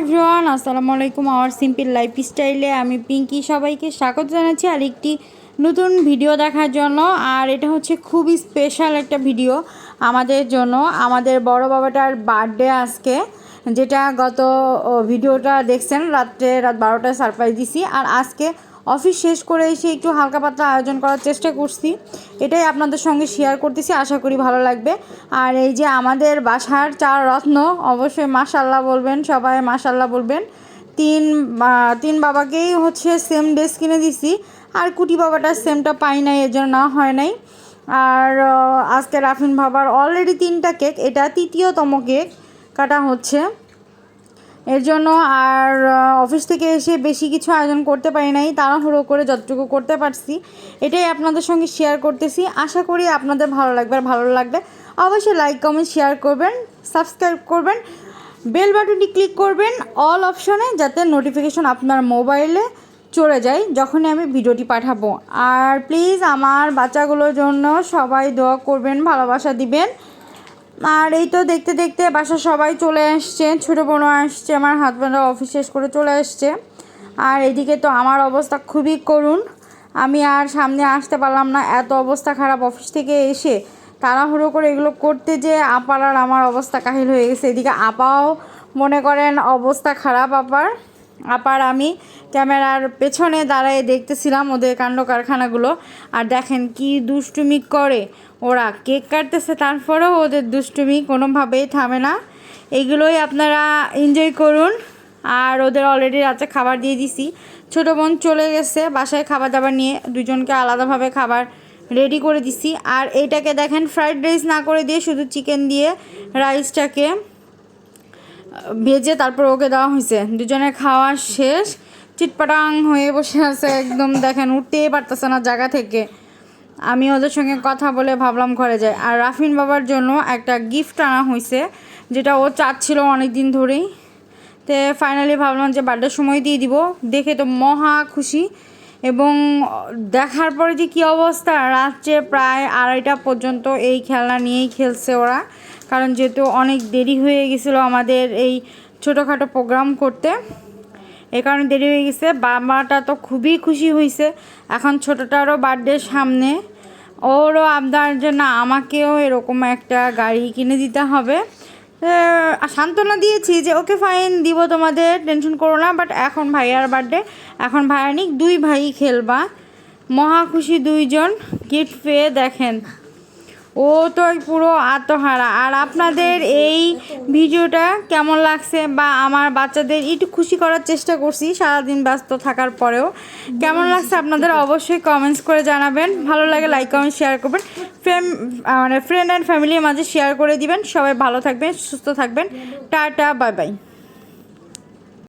Everyone, আসসালামু আলাইকুম। Hour simple লাইফস্টাইলে আমি পিঙ্কি। সবাইকে স্বাগত জানাচ্ছি আর একটি নতুন ভিডিও দেখার জন্য। আর এটা হচ্ছে খুবই স্পেশাল একটা ভিডিও আমাদের জন্য। আমাদের বড় বাবাটার বার্থডে আজকে, যেটা গত ভিডিওটা দেখছেন, রাত্রে রাত বারোটায় সারপ্রাইজ দিছি। আর আজকে অফিস শেষ করে এসে একটু হালকা পাতলা আয়োজন করার চেষ্টা করছি। এটাই আপনাদের সঙ্গে শেয়ার করতেছি, আশা করি ভালো লাগবে। আর এই যে আমাদের বাসার চার রত্ন, অবশ্যই মাশাল্লাহ বলবেন, সবাই মাশাল্লাহ বলবেন। তিন তিন বাবাকেই হচ্ছে সেম ড্রেস কিনে দিছি, আর কুটি বাবাটার সেমটা পাই নাই এর জন্য না হয় নাই। আর আজকে রাফিন বাবার অলরেডি তিনটা কেক এটা তৃতীয়তম কেক কাটা হচ্ছে। এর জন্য আর অফিস থেকে এসে বেশি কিছু আয়োজন করতে পারি নাই, তাড়াহুড়ো করে যতটুকু করতে পারছি, এটাই আপনাদের সঙ্গে শেয়ার করতেছি। আশা করি আপনাদের ভালো লাগবে, আর ভালো লাগবে অবশ্যই লাইক কমেন্ট শেয়ার করবেন সাবস্ক্রাইব করবেন বেল বাটনটি ক্লিক করবেন অল অপশনে যাতে নোটিফিকেশন আপনার মোবাইলে চলে যায়, যখনই আমি ভিডিওটি পাঠাবো। আর প্লিজ আমার বাচ্চাগুলোর জন্য সবাই দোয়া করবেন, ভালোবাসা দিবেন। আর এই তো দেখতে দেখতে বাসা সবাই চলে আসছে। ছোটো বোনও আসছে, আমার হাজব্যান্ডও অফিস শেষ করে চলে আসছে। আর এদিকে তো আমার অবস্থা খুবই করুণ। আমি আর সামনে আসতে পারলাম না, এত অবস্থা খারাপ অফিস থেকে এসে। তাড়াহুড়ো করে এগুলো করতে যে আপার আর আমার অবস্থা কাহিল হয়ে গেছে। এদিকে আপাও মনে করেন অবস্থা খারাপ আপার। আপার আমি ক্যামেরার পেছনে দাঁড়ায় দেখতেছিলাম ওদের কাণ্ড কারখানাগুলো। আর দেখেন কি দুষ্টুমি করে ওরা। কেক কাটতেছে তারপরেও ওদের দুষ্টুমি কোনোভাবেই থামে না। এগুলোই আপনারা এনজয় করুন। আর ওদের অলরেডি রাতে খাবার দিয়ে দিছি। ছোটো বোন চলে গেছে, বাসায় খাবার দাবার নিয়ে দুজনকে আলাদাভাবে খাবার রেডি করে দিছি। আর এইটাকে দেখেন ফ্রাইড রাইস না করে দিয়ে শুধু চিকেন দিয়ে রাইসটাকে ভেজে তারপর ওকে দেওয়া হয়েছে। দুজনের খাওয়া শেষ। চিটপাটাং হয়ে বসে আছে একদম, দেখেন, উঠতেই পারতেছে না জায়গা থেকে। আমি ওদের সঙ্গে কথা বলে ভাবলাম ঘরে যাই। আর রাফিন বাবার জন্য একটা গিফট আনা হয়েছে, যেটা ও চাচ্ছিল অনেক দিন ধরেই। তে ফাইনালি ভাবলাম যে বার্থডের সময় দিয়ে দিব। দেখে তো মহা খুশি। এবং দেখার পরে যে কী অবস্থা, রাত্রে প্রায় আড়াইটা পর্যন্ত এই খেলনা নিয়েই খেলছে ওরা। কারণ যেহেতু অনেক দেরি হয়ে গেছিল আমাদের এই ছোটোখাটো প্রোগ্রাম করতে, এ কারণে দেরি হয়ে গেছে। বাবাটা তো খুবই খুশি হয়েছে। এখন ছোটোটারও বার্থডে সামনে। ওরও আবদার জন্য আমাকেও এরকম একটা গাড়ি কিনে দিতে হবে। সান্ত্বনা দিয়েছি যে, ওকে ফাইন দিব তোমাদের টেনশন করো না। বাট এখন ভাইয়ার বার্থডে এখন ভাইয়া নিক, দুই ভাই খেলবা। মহা খুশি দুইজন। গিফট পেয়ে দেখেন। ও তো পুরো আত্মহারা। আর আপনাদের এই ভিডিওটা কেমন লাগছে বা আমার বাচ্চাদের একটু খুশি করার চেষ্টা করছি, সারাদিন ব্যস্ত থাকার পরেও। কেমন লাগছে আপনাদের অবশ্যই কমেন্টস করে জানাবেন। ভালো লাগে লাইক কমেন্ট শেয়ার করবেন। ফ্রেম মানে ফ্রেন্ড অ্যান্ড ফ্যামিলির মাঝে শেয়ার করে দিবেন। সবাই ভালো থাকবেন, সুস্থ থাকবেন। Tata bye bye